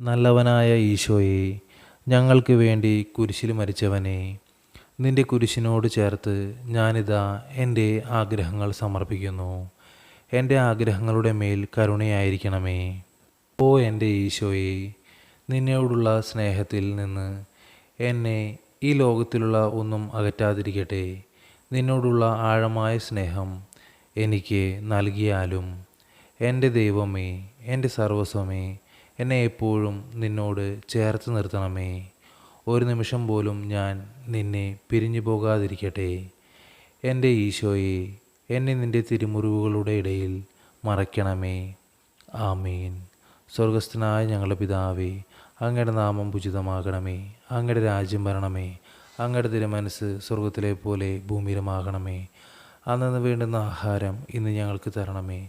നല്ലവനായ ഈശോയെ ഞങ്ങൾക്ക് വേണ്ടി കുരിശിൽ മരിച്ചവനെ നിന്റെ കുരിശിനോട് ചേർത്ത് ഞാനിതാ എന്റെ ആഗ്രഹങ്ങൾ സമർപ്പിക്കുന്നു. എന്റെ ആഗ്രഹങ്ങളുടെ മേൽ കരുണയായിരിക്കണമേ. ഓ എന്റെ ഈശോയെ നിന്നോടുള്ള സ്നേഹത്തിൽ നിന്ന് എന്നെ ഈ ലോകത്തിലുള്ള ഒന്നും അകറ്റാതിരിക്കട്ടെ. നിന്നോടുള്ള ആഴമായ സ്നേഹം എനിക്ക് നൽകിയാലും എന്റെ ദൈവമേ എന്റെ സർവസ്വമേ എന്നെ എപ്പോഴും നിന്നോട് ചേർത്ത് നിർത്തണമേ. ഒരു നിമിഷം പോലും ഞാൻ നിന്നെ പിരിഞ്ഞു പോകാതിരിക്കട്ടെ. എന്റെ ഈശോയെ എന്നെ നിന്റെ തിരുമുറിവുകളുടെ ഇടയിൽ മറയ്ക്കണമേ. ആമീൻ. സ്വർഗസ്ഥനായ ഞങ്ങളുടെ പിതാവേ അങ്ങയുടെ നാമം ഉചിതമാകണമേ അങ്ങയുടെ രാജ്യം വരണമേ. അങ്ങയുടെ തിരുമനസ് സ്വർഗത്തിലെ പോലെ ഭൂമിയിലുമാകണമേ. അന്നു വേണ്ടുന്ന ആഹാരം ഇന്ന് ഞങ്ങൾക്ക് തരണമേ.